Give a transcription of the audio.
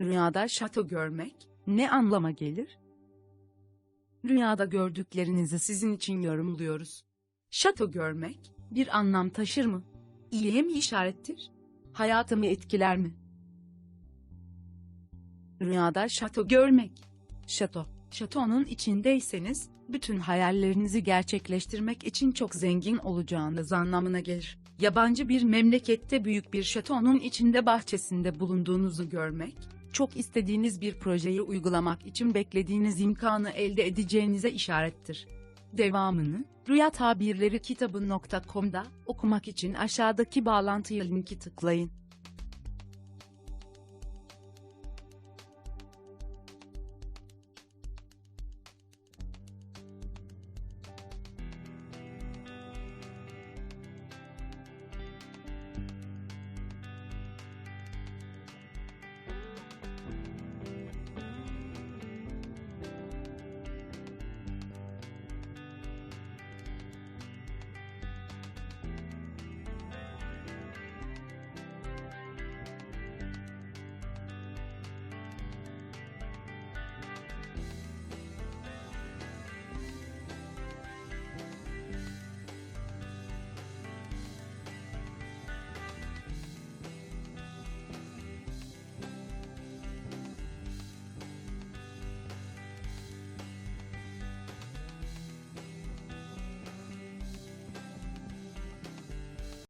Rüyada şato görmek ne anlama gelir? Rüyada gördüklerinizi sizin için yorumluyoruz. Şato görmek bir anlam taşır mı? İyiye mi işarettir? Hayatımı etkiler mi? Rüyada şato görmek. Şato, şatonun içindeyseniz bütün hayallerinizi gerçekleştirmek için çok zengin olacağınız anlamına gelir. Yabancı bir memlekette büyük bir şatonun içinde bahçesinde bulunduğunuzu görmek, çok istediğiniz bir projeyi uygulamak için beklediğiniz imkanı elde edeceğinize işarettir. Devamını Rüya Tabirleri kitabı.com'da okumak için aşağıdaki bağlantıya linki tıklayın.